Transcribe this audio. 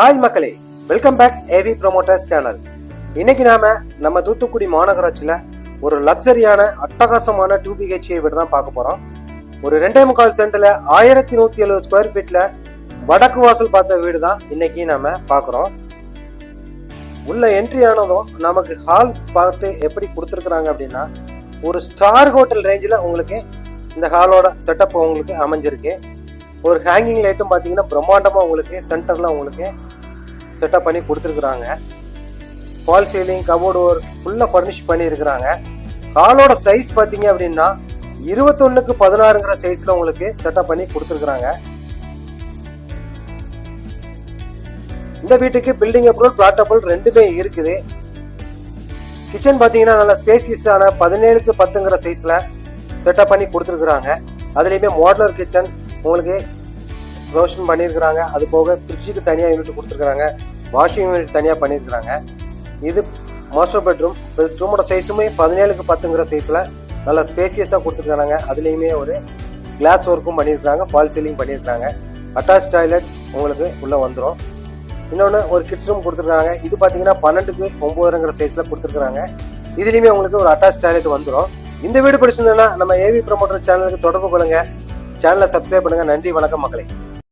Hi மக்களே. Welcome back AV promoters channel இன்னைக்கு நாம நம்ம தூத்துக்குடி மாநகராட்சியில ஒரு லக்ஸரியான அட்டகாசமான டூ பிஹெச்ஏ வீடு தான் பார்க்க போறோம். ஒரு ரெண்டே முக்கால் சென்டில் ஆயிரத்தி நூத்தி எழுபது ஸ்கொயர் ஃபீட்ல வடக்கு வாசல் பார்த்த வீடு தான் இன்னைக்கு நாம பார்க்குறோம். உள்ள என்ட்ரி ஆனதும் நமக்கு ஹால் பார்த்து எப்படி கொடுத்துருக்குறாங்க அப்படின்னா ஒரு ஸ்டார் ஹோட்டல் ரேஞ்சில் உங்களுக்கு இந்த ஹாலோட செட்டப் உங்களுக்கு அமைஞ்சிருக்கு. ஒரு ஹேங்கிங் லைட்டும் பார்த்தீங்கன்னா பிரம்மாண்டமாக உங்களுக்கு சென்டரில் உங்களுக்கு செட்டப் பண்ணி கொடுத்துருக்குறாங்க. ஃபால் சீலிங் கபோர்டு ஒரு ஃபுல்லாக ஃபர்னிஷ் பண்ணியிருக்கிறாங்க. காலோட சைஸ் பார்த்தீங்க அப்படின்னா இருபத்தொன்னுக்கு பதினாறுங்கிற சைஸில் உங்களுக்கு செட்டப் பண்ணி கொடுத்துருக்குறாங்க. இந்த வீட்டுக்கு பில்டிங் அப்ரூவல் பிளாட் அப்ரூவல் ரெண்டுமே இருக்குது. கிச்சன் பார்த்தீங்கன்னா நல்ல ஸ்பேசியஸான பதினேழுக்கு பத்துங்கிற சைஸில் செட்டப் பண்ணி கொடுத்துருக்குறாங்க. அதுலேயுமே மாடலர் கிச்சன் உங்களுக்கு ரோஷன் பண்ணியிருக்கிறாங்க. அது போக ஃப்ரிட்ஜுக்கு தனியாக யூனிட் கொடுத்துருக்குறாங்க. வாஷிங் யூனிட் தனியாக பண்ணியிருக்கிறாங்க. இது மாஸ்டர் பெட்ரூம் பெட்ரூமோட சைஸுமே பதினேழுக்கு பத்துங்கிற சைஸில் நல்லா ஸ்பேசியஸாக கொடுத்துருக்காங்க அதுலேயுமே ஒரு கிளாஸ் ஒர்க்கும் பண்ணியிருக்காங்க ஃபால் சீலிங் பண்ணியிருக்காங்க அட்டாச் டாய்லெட் உங்களுக்கு உள்ளே வந்துடும் இன்னொன்று ஒரு கிட்ஸ் ரூம் கொடுத்துருக்காங்க இது பார்த்தீங்கன்னா பன்னெண்டுக்கு ஒம்போதுங்கிற சைஸில் கொடுத்துருக்காங்க இதுலேயுமே உங்களுக்கு ஒரு அட்டாச் டாய்லெட் வந்துடும் இந்த வீடு பிடிச்சிருந்ததுன்னா நம்ம ஏவி ப்ரமோட்டர் சேனலுக்கு தொடர்பு கொள்ளுங்கள் சேனலை சப்ஸ்கிரைப் பண்ணுங்கள் நன்றி வணக்கம் மக்களை.